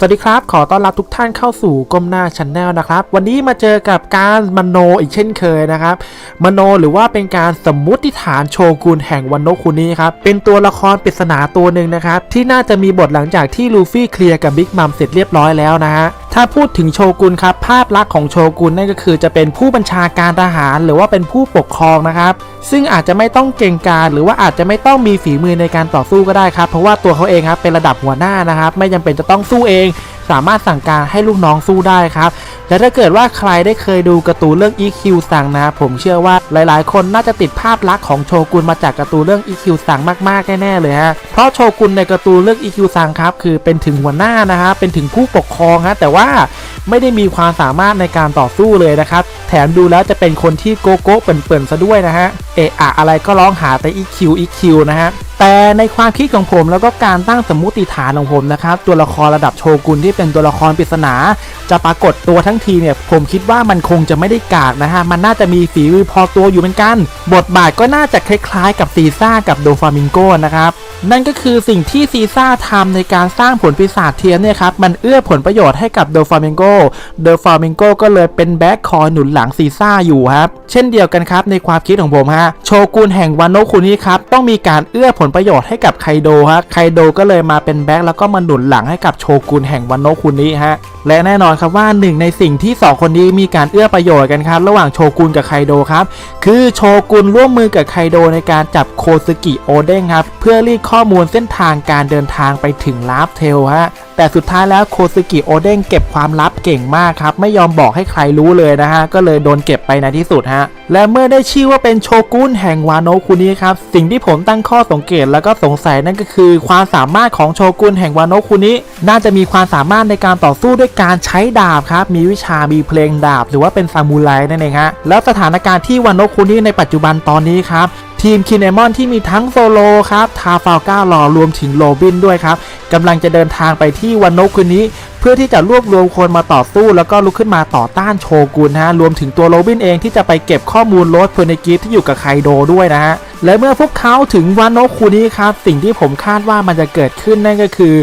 สวัสดีครับ ขอต้อนรับทุกท่านเข้าสู่ก้มหน้าช n แนลนะครับ วันนี้มาเจอกับการมโนอีกเช่นเคยนะครับ มโนหรือว่าเป็นการสมมุติฐานโชกุนแห่งวันโนคุนี้ครับ เป็นตัวละครปริศนาตัวหนึ่งนะครับ ที่น่าจะมีบทหลังจากที่ลูฟี่เคลียร์กับบิ๊กมัมเสร็จเรียบร้อยแล้วนะฮะถ้าพูดถึงโชกุนครับ ภาพลักษณ์ของโชกุนนั่นก็คือจะเป็นผู้บัญชาการทหารหรือว่าเป็นผู้ปกครองนะครับ ซึ่งอาจจะไม่ต้องเก่งกาจหรือว่าอาจจะไม่ต้องมีฝีมือในการต่อสู้ก็ได้ครับ เพราะว่าตัวเขาเองครับเป็นระดับหัวหน้านะครับ ไม่จำเป็นจะต้องสู้เอง สามารถสั่งการให้ลูกน้องสู้ได้ครับและถ้าเกิดว่าใครได้เคยดูการ์ตูนเรื่อง EQ สั่งนะผมเชื่อว่าหลายๆ คนน่าจะติดภาพลักษณ์ของโชกุนมาจากการ์ตูนเรื่อง EQ สั่งมากๆแน่ๆเลยฮะเพราะโชกุนในการ์ตูนเรื่อง EQ สั่งครับคือเป็นถึงหัวหน้านะฮะเป็นถึงผู้ปกครองฮะแต่ว่า ไม่ได้มีความสามารถในการต่อสู้เลยนะครับ แถมดูแล้วจะเป็นคนที่โกโก้เปิ่นๆซะด้วยนะฮะ เอะอะอะไรก็ร้องหาแต่ EQ EQ นะฮะ แต่ในความคิดของผมแล้วก็การตั้งสมมติฐานของผมนะครับ ตัวละครระดับโชกุนที่เป็นตัวละครปริศนา จะปรากฏตัวทั้งทีเนี่ย ผมคิดว่ามันคงจะไม่ได้กากนะฮะ มันน่าจะมีฝีมือพอตัวอยู่เหมือนกัน บทบาทก็น่าจะคล้ายๆ กับซีซ่ากับโดฟามิงโกนะครับ นั่นก็คือสิ่งที่ซีซ่าทำในการสร้างผลปีศาจเทียนเนี่ยครับ มันเอื้อผลประโยชน์ให้กับโดฟาร์มิงโกโดฟาร์มิงโกก็เลยเป็นแบ็คคอยหนุนหลังซีซ่าอยู่ครับ เช่นเดียวกันครับในความคิดของผมฮะ โชกุนแห่งวานโนคุนี้ครับ ต้องมีการเอื้อผลประโยชน์ให้กับไคโดฮะ ไคโดก็เลยมาเป็นแบ็คแล้วก็มาหนุนหลังให้กับโชกุนแห่งวานโนคุนี้ฮะ และแน่นอนครับว่าหนึ่งในสิ่งที่สองคนนี้มีการเอื้อประโยชน์กันครับระหว่างโชกุนกับไคโดครับ คือโชกุนร่วมมือกับไคโดในการจับโคซึกิโอเด้งครับเพื่อรีดข้อมูลเส้นทางการเดินทางไปถึงลาฟเทลฮะแต่สุดท้ายแล้วโคซึกิโอเด้งเก็บความลับเก่งมากครับ ไม่ยอมบอกให้ใครรู้เลยนะฮะ ก็เลยโดนเก็บไปในที่สุดฮะ และเมื่อได้ชื่อว่าเป็นโชกุนแห่งวานโนะคุนี้ครับ สิ่งที่ผมตั้งข้อสังเกตแล้วก็สงสัยนั่นก็คือ ความสามารถของโชกุนแห่งวานโนะคุนี้ น่าจะมีความสามารถในการต่อสู้ด้วยการใช้ดาบครับ มีวิชามีเพลงดาบ หรือว่าเป็นซามูไรนั่นเองฮะแล้วสถานการณ์ที่วานโนะคุนี้ในปัจจุบันตอนนี้ครับ ทีมคินเนมอนที่มีทั้งโซโลครับทาฟาลก้าหล่อรวมถึงโรบินด้วยครับกำลังจะเดินทางไปที่วันโนคืนนี้ เพื่อที่จะรวบรวมคนมาต่อสู้ แล้วก็ลุกขึ้นมาต่อต้านโชกุนฮะรวมถึงตัวโรบินเองที่จะไปเก็บข้อมูลโรสเพอร์เนกิที่อยู่กับไคโดด้วยนะฮะ และเมื่อพวกเขาถึงวันโนคูนี้ครับ สิ่งที่ผมคาดว่ามันจะเกิดขึ้นนั่นก็คือ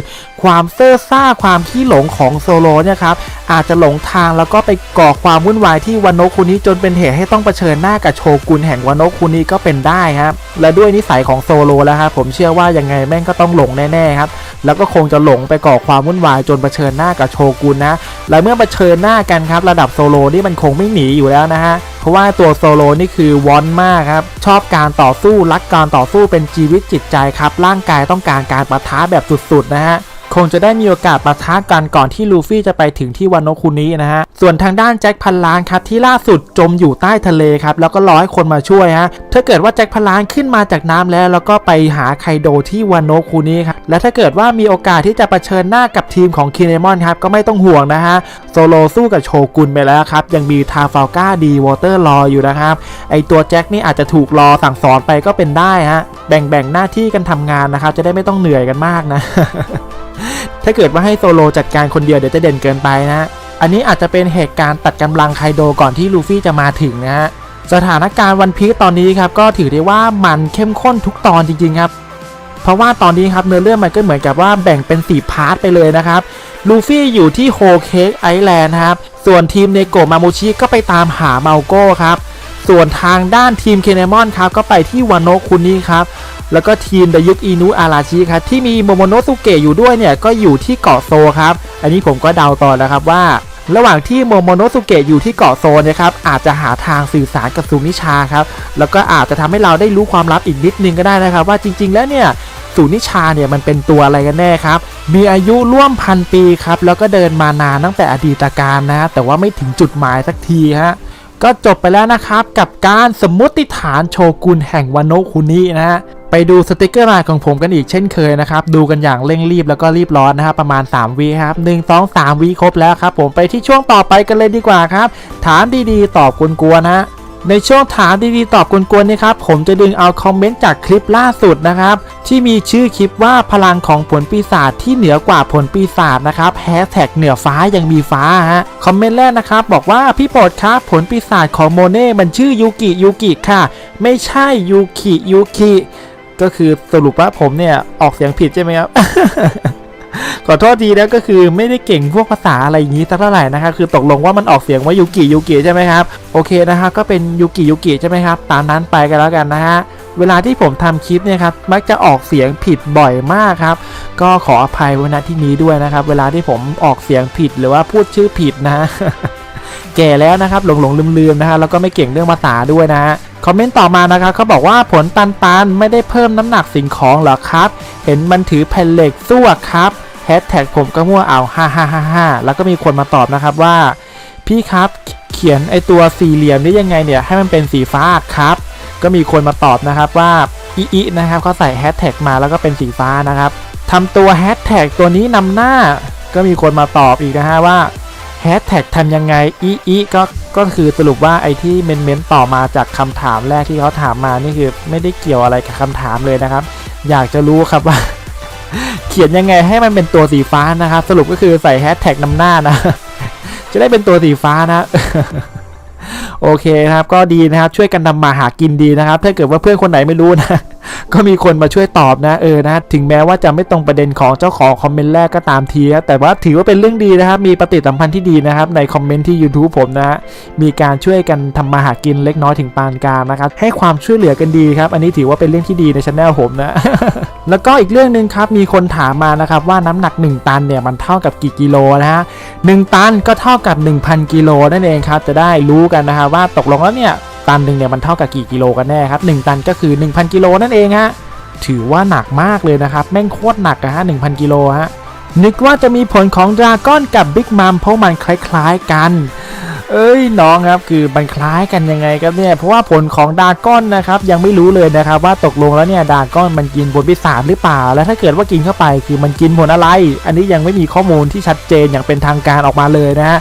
ความเซ่อซ่าความขี้หลงของโซโลเนี่ยครับอาจจะหลงทางแล้วก็ไปก่อความวุ่นวายที่วันโนคุนี้จนเป็นเหตุให้ต้องเผชิญหน้ากับโชกุนแห่งวันโนคุนี้ก็เป็นได้ครับ และด้วยนิสัยของโซโลแล้วครับผมเชื่อว่ายังไงแม่งก็ต้องหลงแน่ๆครับแล้วก็คงจะหลงไปก่อความวุ่นวายจนเผชิญหน้ากับโชกุนนะและเมื่อเผชิญหน้ากันครับระดับโซโลนี่มันคงไม่หนีอยู่แล้วนะฮะ ราะว่าตัวโซโลนี่คือวอนมากครับ ชอบการต่อสู้รักการต่อสู้เป็นชีวิตจิตใจครับ ร่างกายต้องการการปะทะแบบสุดๆนะฮะ คงจะได้มีโอกาสปะทะกันก่อนที่ลูฟี่จะไปถึงที่วานโนคุนี้นะฮะ ส่วนทางด้านแจ็คพันล้านครับที่ล่าสุดจมอยู่ใต้ทะเลครับแล้วก็รอให้คนมาช่วยฮะ ถ้าเกิดว่าแจ็คพันล้านขึ้นมาจากน้ำแล้ว แล้วก็ไปหาไคโดที่วานโนคุนี้ครับ และถ้าเกิดว่ามีโอกาสที่จะะเผชิญหน้ากับทีมของคินเนมอนครับก็ไม่ต้องห่วงนะฮะโซโลสู้กับโชกุนไปแล้วครับ ยังมีทาฟาลกาดีวอเตอร์รออยู่นะครับ ไอตัวแจ็คนี่อาจจะถูกรอสั่งสอนไปก็เป็นได้ฮะ แบ่งๆหน้าที่กันทำงานนะครับ จะได้ไม่ต้องเหนื่อยกันมากนะ ถ้าเกิดว่าให้โซโลจัดการคนเดียวเดี๋ยวจะเด่นเกินไปนะ อันนี้อาจจะเป็นเหตุการณ์ตัดกำลังไคโดก่อนที่ลูฟี่จะมาถึงนะฮะ สถานการณ์วันพีคตอนนี้ครับก็ถือได้ว่ามันเข้มข้นทุกตอนจริงๆครับ เพราะว่าตอนนี้ครับเนื้อเรื่องมันก็เหมือนกับว่าแบ่งเป็น4พาร์ทไปเลยนะครับ ลูฟี่อยู่ที่โฮเค้กไอแลนด์ครับ ส่วนทีมเนโกะมามูชิก็ไปตามหาเมาโก้ครับ ส่วนทางด้านทีมเคเนมอนครับก็ไปที่วานโนคุนี้ครับ แล้วก็ทีมดยุกอินุอาราชิครับที่มีโมโมโนสุเกะอยู่ด้วยเนี่ยก็อยู่ที่เกาะโซครับ อันนี้ผมก็เดาต่อแล้วครับว่า ระหว่างที่โมโมโนสุเกะอยู่ที่เกาะโซนะครับอาจจะหาทางสื่อสารกับซูนิชาครับแล้วก็อาจจะทำให้เราได้รู้ความลับอีกนิดนึงก็ได้นะครับ ว่าจริง ๆ แล้วเนี่ยซูนิชาเนี่ยมันเป็นตัวอะไรกันแน่ครับ มีอายุร่วมพันปีครับ แล้วก็เดินมานานตั้งแต่อดีตการนะ แต่ว่าไม่ถึงจุดหมายสักทีฮะ ก็จบไปแล้วนะครับกับการสมมติฐานโชกุนแห่งวานโนคุนินะฮะ ไปดูสติกเกอร์ไลน์ของผมกันอีกเช่นเคยนะครับ ดูกันอย่างเร่งรีบแล้วก็รีบร้อนนะครับ ประมาณ 3วิครับ 1 2 3วิครบแล้วครับ ผมไปที่ช่วงต่อไปกันเลยดีกว่าครับ ถามดีๆ ตอบกวนๆนะในช่วงถามดีๆตอบกวนๆนี่ครับ ผมจะดึงเอาคอมเมนต์จากคลิปล่าสุดนะครับ ที่มีชื่อคลิปว่าพลังของผลปีศาจที่เหนือกว่าผลปีศาจนะครับแฮชแท็กเหนือฟ้ายังมีฟ้าฮะคอมเมนต์แรกนะครับ บอกว่าพี่โปรดครับผลปีศาจของโมเน่มันชื่อยูกิยูกิค่ะ ไม่ใช่ยูคิยูคิ ก็คือสรุปว่าผมเนี่ยออกเสียงผิดใช่ไหมครับ ขอโทษทีนะก็คือไม่ได้เก่งพวกภาษาอะไรอย่างนี้สักเท่าไหร่นะครับคือตกลงว่ามันออกเสียงว่ายูกิยูกิใช่ไหมครับโอเคนะฮะก็เป็นยูกิยูกิใช่ไหมครับตามนั้นไปกันแล้วกันนะฮะเวลาที่ผมทำคลิปเนี่ยครับมักจะออกเสียงผิดบ่อยมากครับ ก็ขออภัยไว้ณที่นี้ด้วยนะครับ เวลาที่ผมออกเสียงผิดหรือว่าพูดชื่อผิดนะฮะ แก่แล้วนะครับหลงหลงลืมลืมๆนะฮะแล้วก็ไม่เก่งเรื่องภาษาด้วยนะฮะคอมเมนต์ต่อมานะครับเขาบอกว่าผลตันตันไม่ได้เพิ่มน้ำหนักสิ่งของหรอครับ เห็นมันถือแผ่นเหล็กสู้ครับแฮชแท็กผมก็มั่วเอาฮ่าฮ่าฮ่าฮ่าแล้วก็มีคนมาตอบนะครับว่า พี่ครับเขียนไอตัวสี่เหลี่ยมได้ยังไงเนี่ยให้มันเป็นสีฟ้าครับก็มีคนมาตอบนะครับว่าอีอีนะครับเขาใส่แฮชแท็กมาแล้วก็เป็นสีฟ้านะครับทำตัวแฮชแท็กตัวนี้นำหน้า ก็มีคนมาตอบอีกนะฮะว่า แฮชแท็กทำยังไงอีอีก็ก็คือสรุปว่าไอที่เมนเมนต์ต่อมาจากคำถามแรกที่เขาถามมานี่คือไม่ได้เกี่ยวอะไรกับคำถามเลยนะครับ อยากจะรู้ครับว่า เขียนยังไงให้มันเป็นตัวสีฟ้านะครับ สรุปก็คือใส่แฮชแท็กนำหน้านะ จะได้เป็นตัวสีฟ้านะโอเคนะครับ ก็ดีนะครับช่วยกันทำมาหากินดีนะครับ ถ้าเกิดว่าเพื่อนคนไหนไม่รู้นะ ก็มีคนมาช่วยตอบนะเออนะถึงแม้ว่าจะไม่ตรงประเด็นของเจ้าของคอมเมนต์แรกก็ตามทีนะแต่ว่าถือว่าเป็นเรื่องดีนะครับ มีปฏิสัมพันธ์ที่ดีนะครับ ในคอมเมนต์ที่ YouTube ผมนะฮะมีการช่วยกันทำมาหากินเล็กน้อยถึงปานกลางนะครับ ให้ความช่วยเหลือกันดีครับ อันนี้ถือว่าเป็นเรื่องที่ดีในช anel ผมนะแล้วก็อีกเรื่องหนึ่งครับมีคนถามมานะครับว่าน้ำหนัก 1 ตันเนี่ยมันเท่ากับกี่กิโลนะฮะ1ตันก็เท่ากับ 1,000 กิโลนั่นเองครับจะได้รู้กันนะครับว่าตกลงแล้วเนี่ย ตันหนึ่งเนี่ยมันเท่ากับกี่กิโลกันแน่ครับ1ตันก็คือ 1,000 กิโลนั่นเองฮะถือว่าหนักมากเลยนะครับแม่งโคตรหนักอะฮะ1,000 กิโลฮะนึกว่าจะมีผลของดราก้อนกับบิ๊กมัมเพราะมันคล้ายๆกัน เอ้ยน้องครับคือมันคล้ายกันยังไงครับเนี่ยเพราะว่าผลของดาก้อนนะครับยังไม่รู้เลยนะครับว่าตกลงแล้วเนี่ยดาก้อนมันกินผลปีศาจหรือเปล่า แล้วถ้าเกิดว่ากินเข้าไปคือมันกินผลอะไร อันนี้ยังไม่มีข้อมูลที่ชัดเจนอย่างเป็นทางการออกมาเลยนะฮะ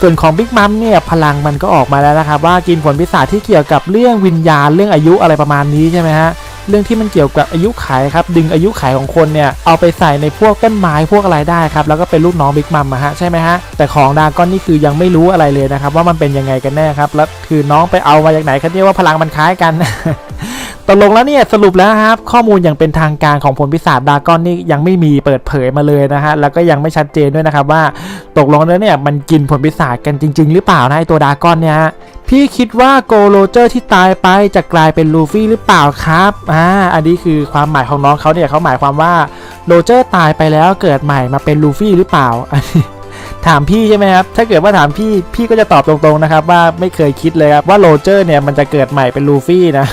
ส่วนของบิ๊กมัมเนี่ยพลังมันก็ออกมาแล้วนะครับ ว่ากินผลปีศาจที่เกี่ยวกับเรื่องวิญญาณเรื่องอายุอะไรประมาณนี้ใช่ไหมฮะเรื่องที่มันเกี่ยวกับอายุไขครับดึงอายุไขของคนเนี่ยเอาไปใส่ในพวกต้นไม้พวกอะไรได้ครับแล้วก็เป็นลูกน้องบิ๊กมัมฮะใช่ไหมฮะแต่ของดาก้อนนี่คือยังไม่รู้อะไรเลยนะครับว่ามันเป็นยังไงกันแน่ครับแล้วคือน้องไปเอามาจากไหนครับเนี่ยว่าพลังมันคล้ายกัน ตกลงแล้วเนี่ยสรุปแล้วครับ ข้อมูลอย่างเป็นทางการของผลพิศาจดาก้อนนี่ยังไม่มีเปิดเผยมาเลยนะฮะแล้วก็ยังไม่ชัดเจนด้วยนะครับว่าตกลงแล้วเนี่ยมันกินผลพิศาจกันจริง ๆ หรือเปล่านะไอตัวดาก้อนเนี่ยพี่คิดว่าโกโรเจอร์ที่ตายไปจะกลายเป็นลูฟี่หรือเปล่าครับอ่าอันนี้คือความหมายของน้องเขาเนี่ยเขาหมายความว่าโรเจอร์ตายไปแล้วเกิดใหม่มาเป็นลูฟี่หรือเปล่าอันนี้ถามพี่ใช่ไหมครับ ถ้าเกิดว่าถามพี่ พี่ก็จะตอบตรงๆนะครับ ว่าไม่เคยคิดเลยครับว่าโรเจอร์เนี่ยมันจะเกิดใหม่เป็นลูฟี่นะ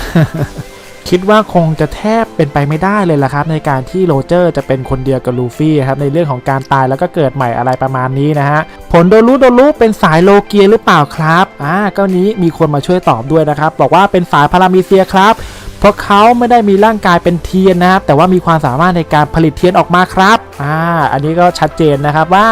คิดว่าคงจะแทบเป็นไปไม่ได้เลยล่ะครับ ในการที่โรเจอร์จะเป็นคนเดียวกับลูฟี่ครับในเรื่องของการตายแล้วก็เกิดใหม่อะไรประมาณนี้นะฮะผลโดรุโดรุเป็นสายโลเกียหรือเปล่าครับอ่าก็นี้มีคนมาช่วยตอบด้วยนะครับบอกว่าเป็นสายพารามิเซียครับเพราะเขาไม่ได้มีร่างกายเป็นเทียนนะครับ แต่ว่ามีความสามารถในการผลิตเทียนออกมาครับ อ่า อันนี้ก็ชัดเจนนะครับว่า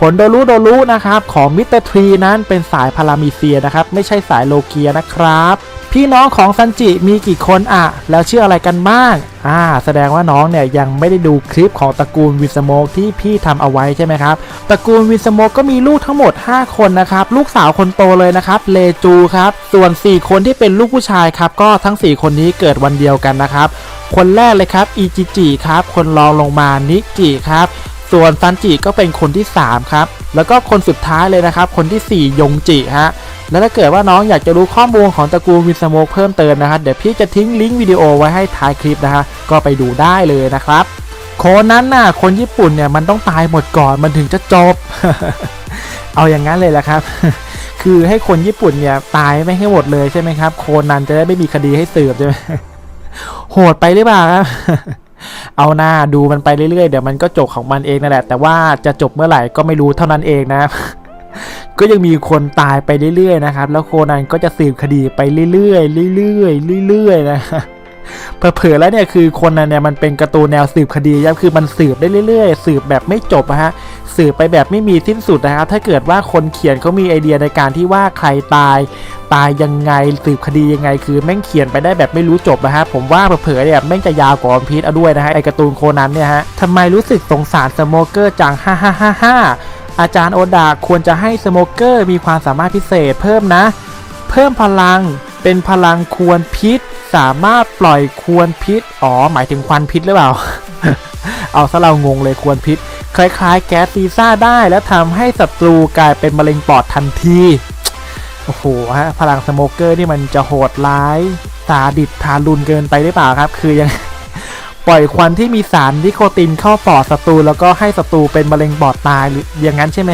ผลโดรุโดรุนะครับ ของมิสเตอร์ทรีนั้นเป็นสายพารามิเซียนะครับ ไม่ใช่สายโลเกียนะครับ พี่น้องของซันจิมีกี่คนอะแล้วชื่ออะไรกันบ้างอ่าแสดงว่าน้องเนี่ยยังไม่ได้ดูคลิปของตระกูลวินสโมกที่พี่ทำเอาไว้ใช่ไหมครับตระกูลวินสโมกก็มีลูกทั้งหมด 5 คนนะครับลูกสาวคนโตเลยนะครับเลจูครับส่วน 4 คนที่เป็นลูกผู้ชายครับก็ทั้ง 4 คนนี้เกิดวันเดียวกันนะครับคนแรกเลยครับอีจิจิครับคนรองลงมานิกิครับ ส่วนซันจิก็เป็นคนที่ 3 ครับ แล้วก็คนสุดท้ายเลยนะครับ คนทีสี่4 ยงจิฮะแล้วถ้าเกิดว่าน้องอยากจะรู้ข้อมูลของตระกูลวินสโมกเพิ่มเติมนะครับเดี๋ยวพี่จะทิ้งลิงก์วิดีโอไว้ให้ท้ายคลิปนะฮะก็ไปดูได้เลยนะครับโคนนั้นน่ะ คนญี่ปุ่นเนี่ยมันต้องตายหมดก่อนมันถึงจะจบ เอาอย่างนั้นเลยแหละครับ คือให้คนญี่ปุ่นเนี่ยตายไม่ให้หมดเลยใช่ไหมครับ โคนันจะได้ไม่มีคดีให้สืบใช่ไหมโหดไปหรือเปล่าครับ เอาหน้าดูมันไปเรื่อยๆ เดี๋ยวมันก็จบของมันเองนั่นแหละ แต่ว่าจะจบเมื่อไหร่ก็ไม่รู้เท่านั้นเองนะ ก็ยังมีคนตายไปเรื่อยๆนะครับ แล้วโคนันก็จะสืบคดีไปเรื่อยๆเรื่อยๆเรื่อยๆนะ เผลอๆแล้วเนี่ยคือคนนั้นเนี่ยมันเป็นการ์ตูนแนวสืบคดีครับคือมันสืบได้เรื่อย ๆ สืบแบบไม่จบอะฮะสืบไปแบบไม่มีสิ้นสุดนะครับถ้าเกิดว่าคนเขียนเขามีไอเดียในการที่ว่าใครตายตายยังไงสืบคดียังไง คือแม่งเขียนไปได้แบบไม่รู้จบนะฮะผมว่าเผลอๆเนี่ยแม่งจะยาวกว่าพีชเอาด้วยนะฮะไอการ์ตูนโคนันเนี่ยฮะทำไมรู้สึกสงสารสโมเกอร์จังฮ่าฮ่าฮ่าฮ่าอาจารย์โอดาควรจะให้สโมเกอร์มีความสามารถพิเศษเพิ่มนะ เพิ่มพลังเป็นพลังควรพิษ สามารถปล่อยควรพิษ อ๋อ หมายถึงควันพิษหรือเปล่า เอาซะเรางงเลยควรพิษ คล้ายๆ แก๊สซีซ่าได้ และทำให้ศัตรูกลายเป็นมะเร็งปอดทันที โอ้โหฮะ พลังสโมเกอร์นี่มันจะโหดร้ายสาดิดทารุณเกินไปหรือเปล่าครับ คือยังปล่อยควันที่มีสารนิโคตินเข้าปอดศัตรูแล้วก็ให้ศัตรูเป็นมะเร็งปอดตายหรืออย่างนั้นใช่ไหม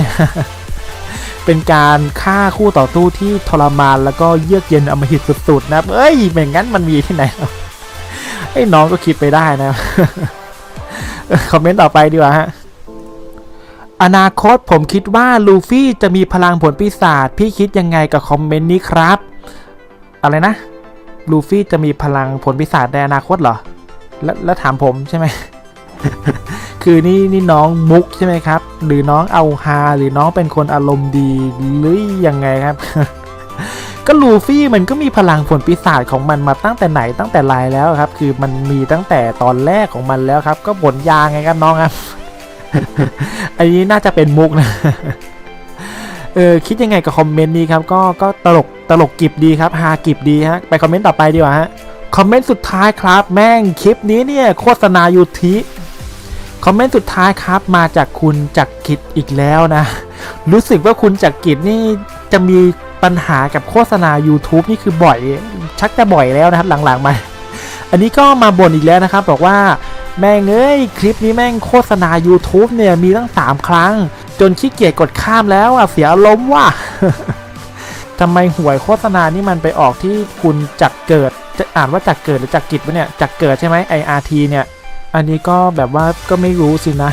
เป็นการฆ่าคู่ต่อสู้ที่ทรมานแล้วก็เยือกเย็นอมหิตสุดๆนะเอ้ยไม่งั้นมันมีที่ไหนไอ้น้องก็คิดไปได้นะ คอมเมนต์ต่อไปดีกว่าฮะอนาคตผมคิดว่าลูฟี่จะมีพลังผลปีศาจพี่คิดยังไงกับคอมเมนต์นี้ครับ อะไรนะ ลูฟี่จะมีพลังผลปีศาจในอนาคตเหรอ แล้วแล้วถามผมใช่ไหม คือนี่นี่น้องมุกใช่ไหมครับ หรือน้องเอาฮาหรือน้องเป็นคนอารมณ์ดีหรือยังไงครับ ก็ลูฟี่มันก็มีพลังผลปีศาจของมันมาตั้งแต่ไหนตั้งแต่ไรแล้วครับ คือมันมีตั้งแต่ตอนแรกของมันแล้วครับ ก็ผลยางไงครับน้องครับ อันนี้น่าจะเป็นมุกนะเออคิดยังไงกับคอมเมนต์นี้ครับก็ก็ตลกตลกกิบดีครับฮากิบดีฮะไปคอมเมนต์ต่อไปดีกว่าฮะคอมเมนต์สุดท้ายครับ แม่งคลิปนี้เนี่ยโฆษณายูทิ คอมเมนต์สุดท้ายครับมาจากคุณจักรกิจอีกแล้วนะ รู้สึกว่าคุณจักรกิจนี่จะมีปัญหากับโฆษณา YouTube นี่คือบ่อย ชักจะบ่อยแล้วนะครับหลังๆมา อันนี้ก็มาบ่นอีกแล้วนะครับ บอกว่าแม่งเอ้ยคลิปนี้แม่งโฆษณา YouTube เนี่ยมีตั้ง 3 ครั้ง จนขี้เกียจกดข้ามแล้วอะเสียอารมว่ะทำไมหวยโฆษณานี่มันไปออกที่คุณจักรเกิดจะอ่านว่าจักรเกิดหรือจักรกิจวะเนี่ยจักรเกิดใช่ไหม IRT เนี่ย อันนี้ก็แบบว่าก็ไม่รู้สินะ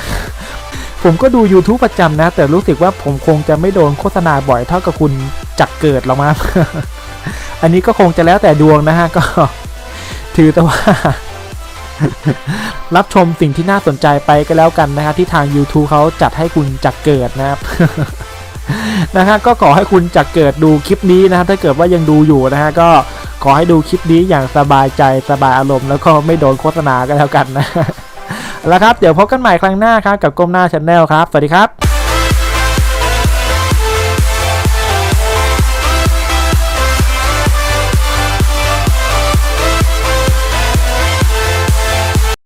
ผมก็ดู YouTube ประจำนะ แต่รู้สึกว่าผมคงจะไม่โดนโฆษณาบ่อยเท่ากับคุณจักรเกิดหรอกมั้งอันนี้ก็คงจะแล้วแต่ดวงนะฮะก็ ถือแต่ว่า รับชมสิ่งที่น่าสนใจไปก็แล้วกันนะครับที่ทาง YouTube เขาจัดให้คุณจักเกิดนะครับนะฮะก็ขอให้คุณจักเกิดดูคลิปนี้นะครับถ้าเกิดว่ายังดูอยู่นะฮะก็ ขอให้ดูคลิปนี้อย่างสบายใจสบายอารมณ์แล้วก็ไม่โดนโฆษณาก็แล้วกันนะแล้วครับ เดี๋ยวพบกันใหม่ครั้งหน้าครับกับก้มหน้าชาแนลครับ สวัสดีครับ